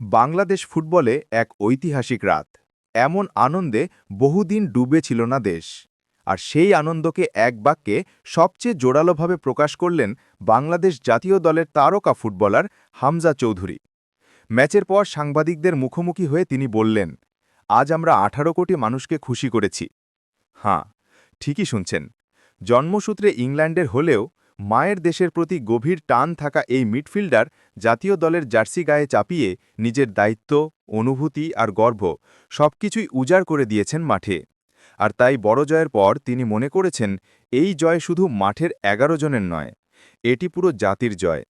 বাংলাদেশ ফুটবলে এক ঐতিহাসিক রাত। এমন আনন্দে বহুদিন ডুবে ছিল না দেশ। আর সেই আনন্দকে এক বাক্যে সবচেয়ে জোরালোভাবে প্রকাশ করলেন বাংলাদেশ জাতীয় দলের তারকা ফুটবলার হামজা চৌধুরী। ম্যাচের পর সাংবাদিকদের মুখোমুখি হয়ে তিনি বললেন, আজ আমরা আঠারো কোটি মানুষকে খুশি করেছি। হাঁ ঠিকই শুনছেন। জন্মসূত্রে ইংল্যান্ডের হলেও মায়ের দেশের প্রতি গভীর টান থাকা এই মিডফিল্ডার জাতীয় দলের জার্সি গায়ে চাপিয়ে নিজের দায়িত্ব, অনুভূতি আর গর্ব সবকিছুই উজাড় করে দিয়েছেন মাঠে। আর তাই বড় জয়ের পর তিনি মনে করেছেন, এই জয় শুধু মাঠের এগারো জনের নয়, এটি পুরো জাতির জয়।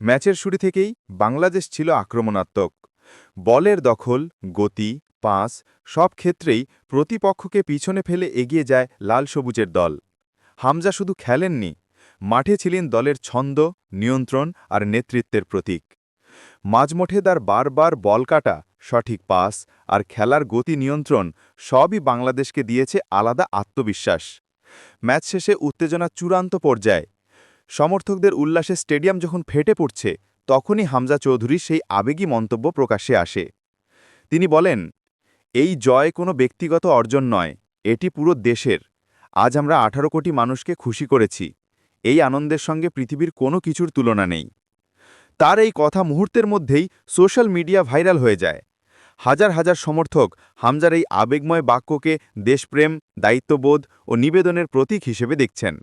ম্যাচের শুরু থেকেই বাংলাদেশ ছিল আক্রমণাত্মক। বলের দখল, গতি, পাস সব ক্ষেত্রেই প্রতিপক্ষকে পিছনে ফেলে এগিয়ে যায় লাল সবুজের দল। হামজা শুধু খেলেননি মাঠে ছিলেন দলের ছন্দ, নিয়ন্ত্রণ আর নেতৃত্বের প্রতীক। মাঝমঠে তার বারবার বল কাটা, সঠিক পাস আর খেলার গতি নিয়ন্ত্রণ সবই বাংলাদেশকে দিয়েছে আলাদা আত্মবিশ্বাস। ম্যাচ শেষে উত্তেজনা চূড়ান্ত পর্যায়ে। সমর্থকদের উল্লাসে স্টেডিয়াম যখন ফেটে পড়ছে, তখনই হামজা চৌধুরী সেই আবেগী মন্তব্য প্রকাশ্যে আসে। তিনি বলেন, এই জয় কোনো ব্যক্তিগত অর্জন নয়, এটি পুরো দেশের। আজ আমরা আঠারো কোটি মানুষকে খুশি করেছি। এই আনন্দের সঙ্গে পৃথিবীর কোনো কিছুর তুলনা নেই। তার এই কথা মুহূর্তের মধ্যেই সোশ্যাল মিডিয়া ভাইরাল হয়ে যায়। হাজার হাজার সমর্থক হামজার এই আবেগময় বাক্যকে দেশপ্রেম, দায়িত্ববোধ ও নিবেদনের প্রতীক হিসেবে দেখছেন।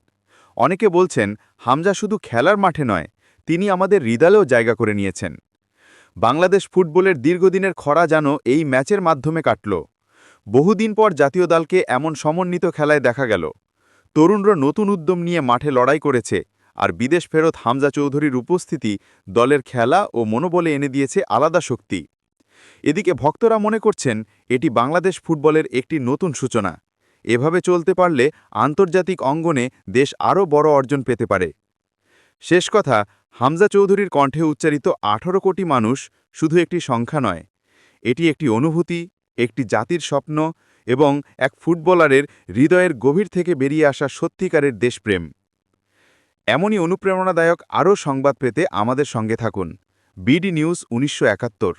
অনেকে বলছেন, হামজা শুধু খেলার মাঠে নয়, তিনি আমাদের হৃদয়েও জায়গা করে নিয়েছেন। বাংলাদেশ ফুটবলের দীর্ঘদিনের খরা যেন এই ম্যাচের মাধ্যমে কাটল। বহুদিন পর জাতীয় দলকে এমন সমন্বিত খেলায় দেখা গেল। তরুণরা নতুন উদ্যম নিয়ে মাঠে লড়াই করেছে, আর বিদেশ ফেরত হামজা চৌধুরীর উপস্থিতি দলের খেলা ও মনোবলে এনে দিয়েছে আলাদা শক্তি। এদিকে ভক্তরা মনে করছেন, এটি বাংলাদেশ ফুটবলের একটি নতুন সূচনা। এভাবে চলতে পারলে আন্তর্জাতিক অঙ্গনে দেশ আরও বড় অর্জন পেতে পারে। শেষ কথা, হামজা চৌধুরীর কণ্ঠে উচ্চারিত আঠারো কোটি মানুষ শুধু একটি সংখ্যা নয়, এটি একটি অনুভূতি, একটি জাতির স্বপ্ন এবং এক ফুটবলারের হৃদয়ের গভীর থেকে বেরিয়ে আসা সত্যিকারের দেশপ্রেম। এমনই অনুপ্রেরণাদায়ক আরও সংবাদ পেতে আমাদের সঙ্গে থাকুন। বিডি নিউজ উনিশশো একাত্তর।